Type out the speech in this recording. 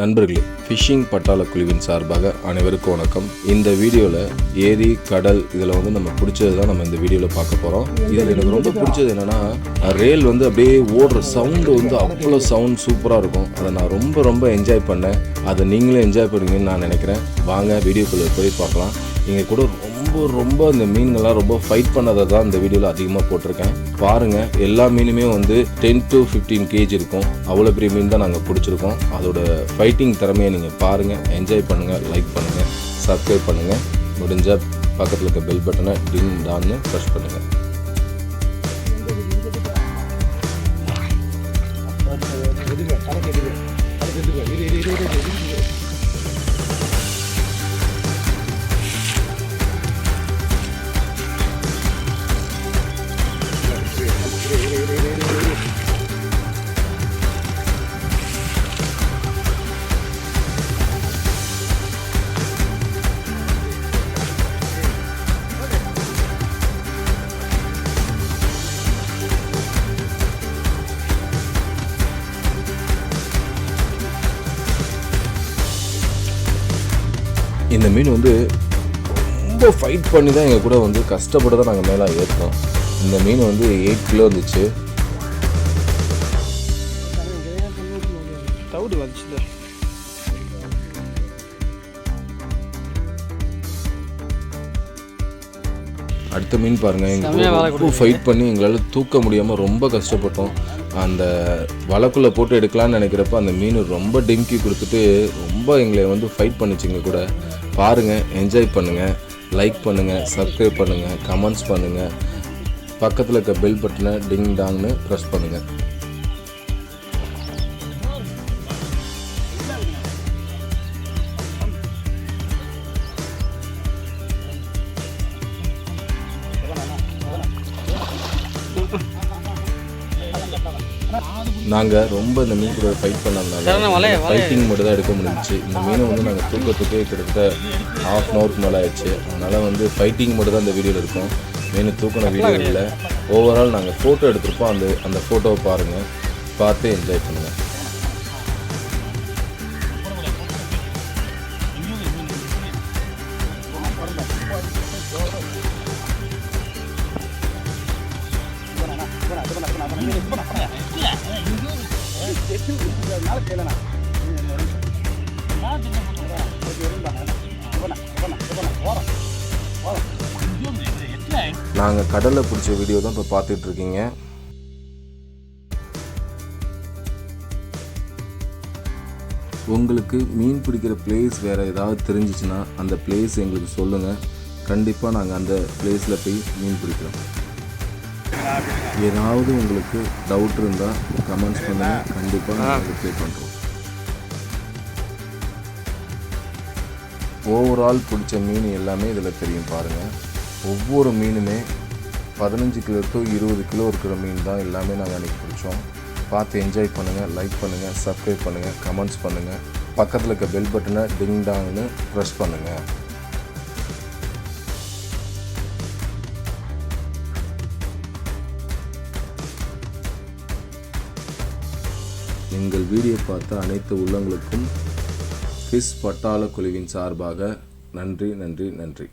நண்பர்களே ஃபிஷிங் பட்டாள குழுவின் சார்பாக அனைவருக்கும் வணக்கம். இந்த வீடியோவில் ஏரி கடல் இதில் வந்து நம்ம பிடிச்சது தான் நம்ம இந்த வீடியோவில் பார்க்க போகிறோம் இதில் எனக்கு ரொம்ப பிடிச்சது என்னென்னா ரேல் வந்து அப்படியே ஓடுற சவுண்டு வந்து அவ்வளோ சவுண்ட் சூப்பராக இருக்கும். அதை நான் ரொம்ப ரொம்ப என்ஜாய் பண்ணேன். அதை நீங்களும் என்ஜாய் பண்ணுவீங்கன்னு நான் நினைக்கிறேன். வாங்க வீடியோக்குள்ளே போய் பார்க்கலாம். இங்கே கூட ரொம்ப ரொம்ப இந்த மீன்கள்லாம் ரொம்ப ஃபைட் பண்ணதை தான் இந்த வீடியோவில் அதிகமாக போட்டிருக்கேன் பாருங்கள் எல்லா மீனுமே வந்து டென் டு ஃபிஃப்டீன் கேஜி இருக்கும் அவ்வளோ பெரிய மீன் தான் நாங்கள் பிடிச்சிருக்கோம் அதோட ஃபைட்டிங் திறமையை நீங்கள் பாருங்கள் என்ஜாய் பண்ணுங்கள் லைக் பண்ணுங்கள் சப்ஸ்கிரைப் பண்ணுங்கள் முடிஞ்சால் பக்கத்தில் இருக்க பெல் பட்டனை டிங் டான்னு ப்ரெஷ் பண்ணுங்கள் இந்த மீன் வந்து ரொம்ப ஃபைட் பண்ணி தான் எங்கள் கூட வந்து கஷ்டப்பட்டு தான் நாங்கள் மேலே ஏற்றோம் இந்த மீன் வந்து எயிட் கிலோ இருந்துச்சு. தவிடு வந்துச்சுல. அடுத்த மீன் பாருங்க செமையா வலை எங்களுக்கு ஃபைட் பண்ணி எங்களால் தூக்க முடியாமல் ரொம்ப கஷ்டப்பட்டோம். அந்த வலைக்குள்ளே போட்டு எடுக்கலாம்னு நினைக்கிறப்ப அந்த மீன் ரொம்ப டிம்கி கொடுத்துட்டு ரொம்ப எங்களை வந்து ஃபைட் பண்ணிச்சுங்க கூட. பாருங்கள் என்ஜாய் பண்ணுங்கள் லைக் பண்ணுங்கள் சப்ஸ்கிரைப் பண்ணுங்கள் கமெண்ட்ஸ் பண்ணுங்கள் பக்கத்தில் இருக்க பெல் பட்டனை டிங் டாங்னு ப்ரெஸ் பண்ணுங்கள் நாங்கள் ரொம்ப இந்த மீன் கூட ஃபைட் பண்ணதுனால. ஃபைட்டிங் மட்டும் தான் எடுக்க முடிஞ்சுச்சு இந்த மீனை வந்து நாங்கள் தூக்கத்துக்கு கிட்டத்தட்ட ஹாஃப் அன் ஹவருக்கு மேலே ஆயிடுச்சு அதனால் வந்து ஃபைட்டிங் மட்டும் தான் இந்த வீடியோவில் இருக்கும் மீன் தூக்கின வீடியோ இல்லை ஓவரால் நாங்கள் ஃபோட்டோ எடுத்திருப்போம் அந்த அந்த ஃபோட்டோவை பாருங்கள் பார்த்து என்ஜாய் பண்ணுங்கள் நாங்கள் கடலில் பிடிச்ச வீடியோ தான் இப்போ பார்த்துட்ருக்கீங்க உங்களுக்கு மீன் பிடிக்கிற பிளேஸ் வேறு ஏதாவது தெரிஞ்சிச்சுன்னா அந்த பிளேஸ் எங்களுக்கு சொல்லுங்கள் கண்டிப்பாக நாங்கள் அந்த பிளேஸில் போய் மீன் பிடிக்கிறோம். ஏதாவது உங்களுக்கு டவுட் இருந்தால் கமெண்ட்ஸ் பண்ணுங்கள் கண்டிப்பாக நாங்கள் ரிப்ளை பண்ணுறோம் ஓவரால் பிடிச்ச மீன் எல்லாமே இதில் தெரியும் பாருங்கள் ஒவ்வொரு மீனுமே பதினஞ்சு கிலோ டு இருபது கிலோ இருக்கிற மீன் தான் எல்லாமே நாங்கள் அன்றைக்கி பிடிச்சோம். பார்த்து என்ஜாய் பண்ணுங்கள் லைக் பண்ணுங்கள் சப்ஸ்கிரைப் பண்ணுங்கள் கமெண்ட்ஸ் பண்ணுங்கள் பக்கத்தில் இருக்க பெல் பட்டனை டிங் டாங்னு ப்ரெஸ் பண்ணுங்கள் எங்கள் வீடியோ பார்த்த அனைத்து உள்ளங்களுக்கும் ஃபிஷ் பட்டாள குழுவின் சார்பாக நன்றி நன்றி நன்றி.